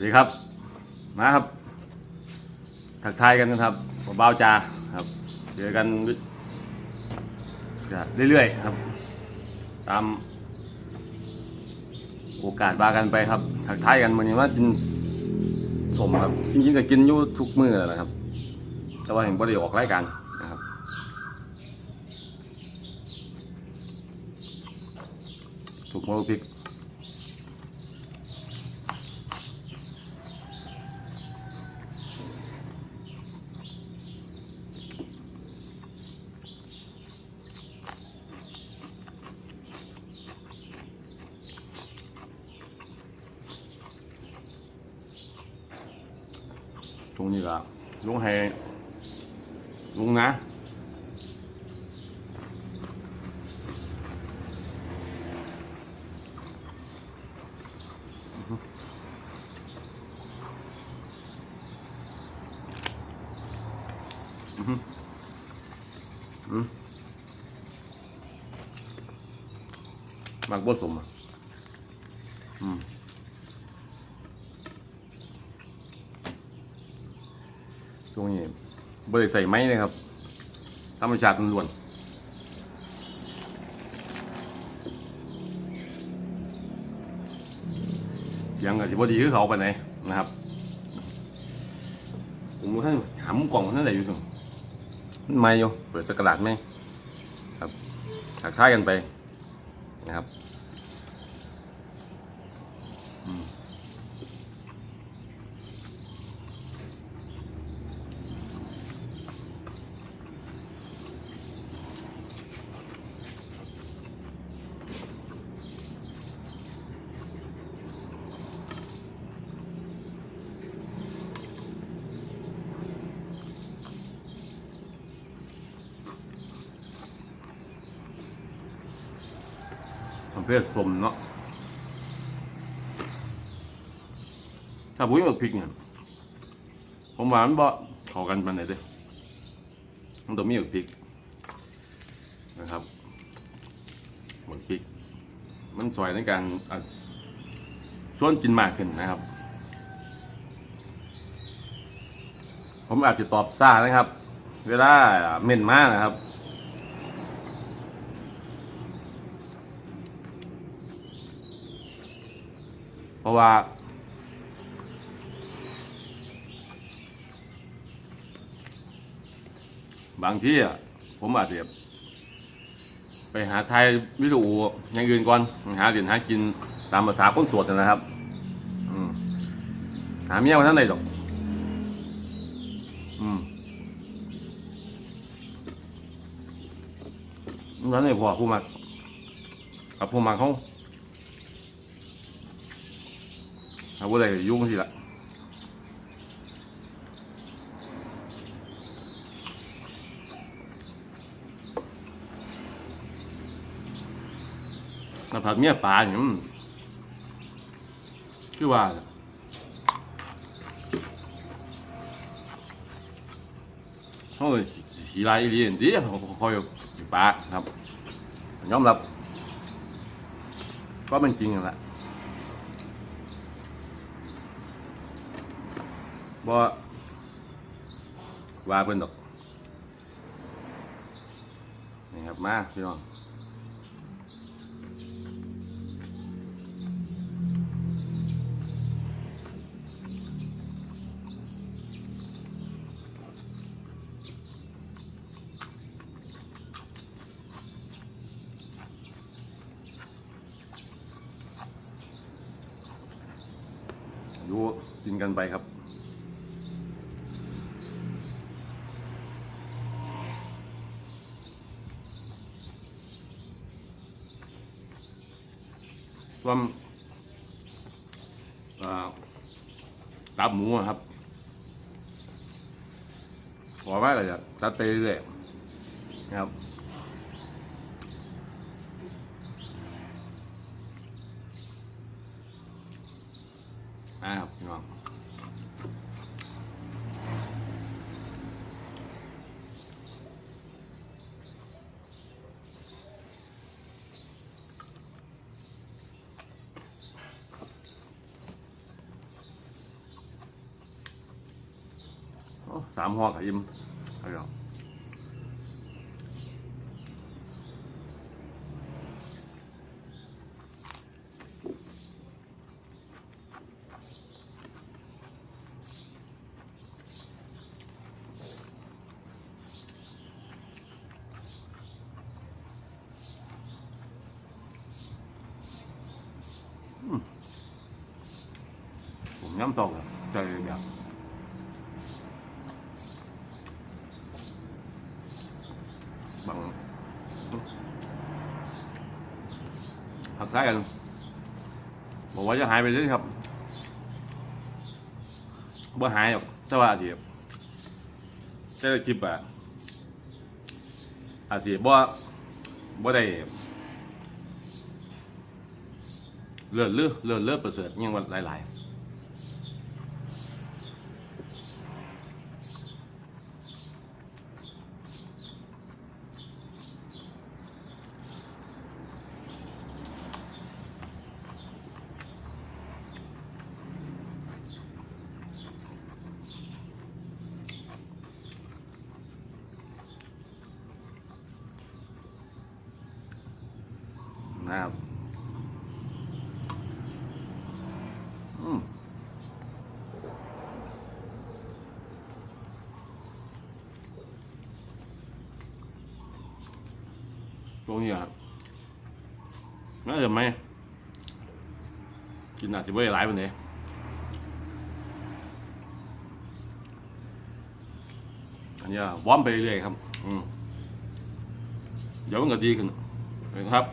วัสดีครับ มาครับ ทักทายกันนะครับเบาๆจาครับ เจอกันเรื่อยๆครับ ตาม โอกาสบากันไปครับ ทักทายกันมันยังว่ากินสมครับจริงๆก็กินอยู่ทุกมื้อแหละครับ แต่ว่าเห็นบ่ได้ออกรายการนะครับถูกมือพริก ตรงนี้ก็ลุงให้ลุงนะอือฮึอืมมักบ่สมอะอืม ช่วงนี้บริใส่ไม้เลยครับธรรมชาติล้วนเสียงอาจจะพอดีคือเขาไปไหนนะครับ ผมท่านหามุมกล่องท่านไหนอยู่ตรงมันไม่อยู่เปิดสกกระดาษไหมครับถักท้ายกันไปนะครับ อืม ประเภทสมเนาะถ้าบุ้ยหมกพริกเนี่ยผมว่านบ่เข้ากันปานไหนเด้มันต้องมีหมกพริกนะครับหมกพริก มันสวยในการอะชวนกินมากขึ้นนะครับ ผมอาจจะตอบซ่านะครับ เวลาเม่นมากนะครับ ราะว่า บางที่ผมอาจจะไปหาไทยวิดีอย่างอื่นก่อน หาเรียนหากินตามภาษาคนสวดนะครับหาเมียมาท่านใดดอกอืมนั้นเลยพอผู้มักกับผู้มักเขา เอาบ่ได้ก็ยุ่งสิละมาผัดเมียปลาอย่านี้คือว่าเขาเลยสีลายอีเลียนดีเขาคอยปลาครับยอมรับก็เป็นจริงนั่นแหละ บ่ว่าเพิ่นดอกนี่ครับมาพี่น้องอยู่กินกันไปครับ ควมตับหมูครับขอว่าก็จะตัดไปเรื่อยๆนะครับอ่าครับพี่น้อง สามห่อกับยิ้มเอาเนาะผมย้ำตรงครับใจแบบบาง หักท้กันบอกว่าจะหายไปเลยครับบ่หายหรอกแต่ว่าอาจจะแต่ละคลิปอะอาจจะบ่บ่ได้เลือนเลือดเลือนเลือดประเสริฐยังว่าหลาย ๆ นะครับอืมตรงนี้อะน่าจะไหมกินอาจจะไม่ได้หลายวันนี้อันนี้อะวอร์มไปเรื่อยครับ อืมเดี๋ยวมันก็ดีขึ้นนะครับ